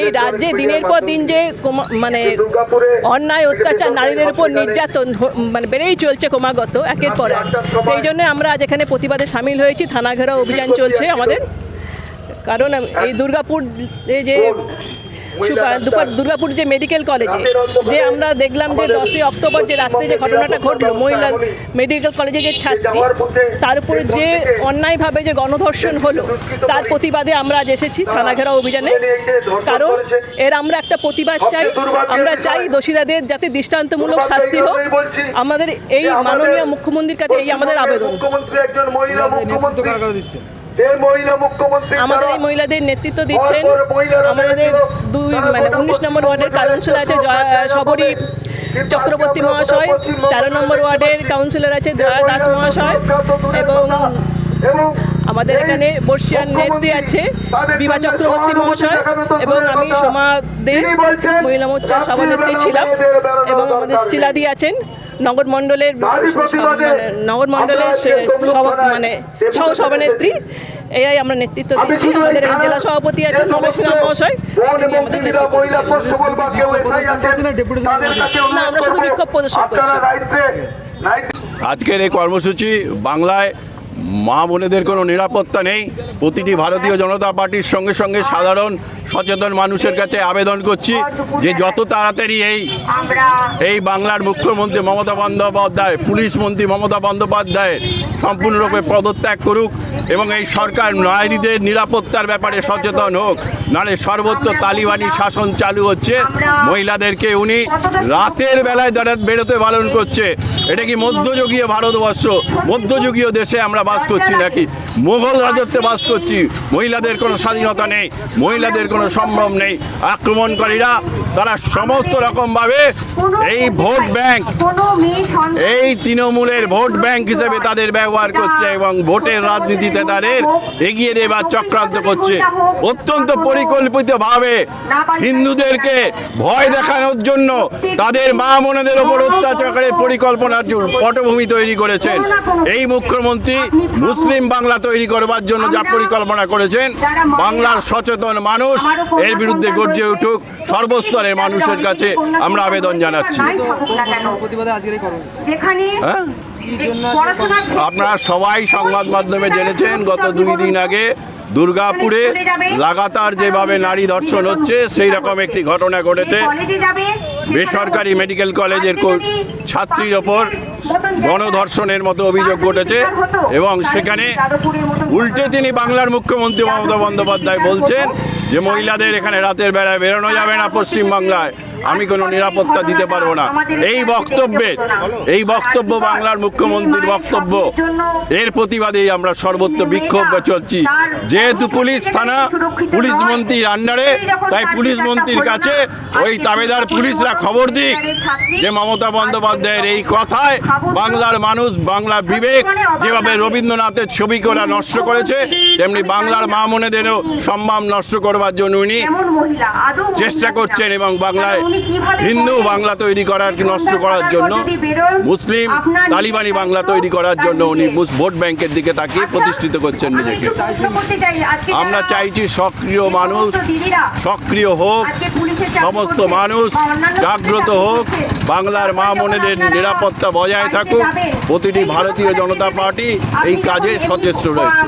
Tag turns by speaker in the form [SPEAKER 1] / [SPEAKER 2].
[SPEAKER 1] এই রাজ্যে দিনের পর দিন যে মানে অন্যায় অত্যাচার নারীদের উপর নির্যাতন মানে বেড়েই চলছে ক্রমাগত একের পর এক। এই জন্য আমরা আজ এখানে প্রতিবাদে সামিল হয়েছি। থানা ঘেরা অভিযান চলছে আমাদের। কারণ এই দুর্গাপুর এই যে দুপার দুর্গাপুর যে মেডিকেল কলেজে যে আমরা দেখলাম যে দশই অক্টোবর যে রাত্রে যে ঘটনাটা ঘটলো মহিলা মেডিকেল কলেজে যে ছাত্রী তার উপর যে অন্যায়ভাবে যে গণধর্ষণ হলো তার প্রতিবাদে আমরা আজ এসেছি থানা ঘেরাও অভিযানে। কারণ এর আমরা একটা প্রতিবাদ চাই আমরা চাই দোষীরাদের যাতে দৃষ্টান্তমূলক শাস্তি হোক। আমাদের এই মাননীয় মুখ্যমন্ত্রীর কাছে এই আমাদের আবেদন।
[SPEAKER 2] মুখ্যমন্ত্রী একজন মহিলা মুখ্যমন্ত্রী।
[SPEAKER 1] আমাদের এই মহিলাদের নেতৃত্ব দিচ্ছেন। আমাদের দুই মানে উনিশ নম্বর ওয়ার্ডের কাউন্সিলর আছে সবরী চক্রবর্তী মহাশয় তেরো নম্বর ওয়ার্ডের কাউন্সিলর আছে জয়া দাস মহাশয় এবং আমাদের এখানে বর্ষিয়ান নেত্রী আছে বিভা চক্রবর্তী মহাশয় এবং আমি সোমা দে মহিলা মোর্চার সভানেত্রী ছিলাম এবং আমাদের শিলাদি আছেন। নগর মণ্ডলের মানে নগর মণ্ডলের সভা- মানে সহ সভানেত্রী এআই আমরা নেতৃত্ব দিচ্ছি আমাদের এই জেলা সভাপতি আছেন নবসিনা মহাশয় না, আমরা শুধু বিক্ষোভ প্রদর্শন করছি।
[SPEAKER 3] আজকের এই কর্মসূচি বাংলায় মা বোনেদের কোনো নিরাপত্তা নেই। প্রতিটি ভারতীয় জনতা পার্টির সঙ্গে সঙ্গে সাধারণ, সচেতন মানুষের কাছে আবেদন করছি যে যত তাড়াতাড়ি এই এই বাংলার মুখ্যমন্ত্রী মমতা বন্দ্যোপাধ্যায়, পুলিশ মন্ত্রী মমতা বন্দ্যোপাধ্যায় সম্পূর্ণরূপে পদত্যাগ করুক এবং এই সরকার নারীদের নিরাপত্তার ব্যাপারে সচেতন হোক। নাহলে সর্বত্র তালিবানি শাসন চালু হচ্ছে। মহিলাদেরকে উনি রাতের বেলায় দাঁড়া বেরোতে পালন করছে। এটা কি মধ্যযুগীয় ভারতবর্ষ? মধ্যযুগীয় দেশে আমরা বাস করছি নাকি? মোগল রাজত্বে বাস করছি। মহিলাদের কোনো স্বাধীনতা নেই মহিলাদের কোনো সম্ভ্রম নেই। আক্রমণকারীরা তারা সমস্ত রকমভাবে এই ভোট ব্যাংক এই তৃণমূলের ভোট ব্যাংক হিসেবে তাদের ব্যবহার করছে এবং ভোটের রাজনীতিতে তাদের এগিয়ে দেবার চক্রান্ত করছে। অত্যন্ত পরিকল্পিতভাবে হিন্দুদেরকে ভয় দেখানোর জন্য তাদের মা মনেদের ওপর অত্যাচারের পরিকল্পনার জন্য পটভূমি তৈরি করেছেন। এই মুখ্যমন্ত্রী মুসলিম বাংলা তৈরি করবার জন্য যা পরিকল্পনা করেছেন বাংলার সচেতন মানুষ এর বিরুদ্ধে গর্জে উঠুক সর্বস্তরের মানুষের কাছে আমরা আবেদন জানাচ্ছি। হ্যাঁ? আপনারা সবাই সংবাদ মাধ্যমে জেনেছেন গত দুই দিন আগে দুর্গাপুরে লাগাতার যেভাবে নারী ধর্ষণ হচ্ছে সেই রকম একটি ঘটনা ঘটেছে। বেসরকারি মেডিকেল কলেজের ছাত্রীর ওপর গণধর্ষণের মতো অভিযোগ ঘটেছে এবং সেখানে উল্টে তিনি বাংলার মুখ্যমন্ত্রী মমতা বন্দ্যোপাধ্যায় বলছেন যে মহিলাদের এখানে রাতের বেলায় বেরোনো যাবে না পশ্চিমবাংলায়। আমি কোনো নিরাপত্তা দিতে পারব না। এই বক্তব্যে এই বক্তব্য বাংলার মুখ্যমন্ত্রীর বক্তব্য। এর প্রতিবাদেই আমরা সর্বত্র বিক্ষোভ চলছি। যেহেতু পুলিশ থানা পুলিশ মন্ত্রীর আন্ডারে তাই পুলিশ মন্ত্রীর কাছে ওই তাবেদার পুলিশরা খবর দিক যে মমতা বন্দ্যোপাধ্যায়ের এই কথায় বাংলার মানুষ বাংলার বিবেক যেভাবে রবীন্দ্রনাথের ছবি করা নষ্ট করেছে তেমনি বাংলার মা মনেদেরও সম্মান নষ্ট করবার জন্য উনি চেষ্টা করছেন এবং বাংলায় হিন্দু বাংলা তৈরি করার নষ্ট করার জন্য মুসলিম তালিবানি বাংলা তৈরি করার জন্য উনি ভোট ব্যাংকের দিকে তাকিয়ে
[SPEAKER 4] আচ্ছা,
[SPEAKER 3] প্রতিষ্ঠিত করছেন নিজেকে। আমরা চাইছি সক্রিয় মানুষ সক্রিয় হোক সমস্ত মানুষ জাগ্রত হোক বাংলার মা
[SPEAKER 4] মনেদের
[SPEAKER 3] নিরাপত্তা বজায় থাকুক প্রতিটি ভারতীয় জনতা পার্টি এই কাজে সচেষ্ট রয়েছে।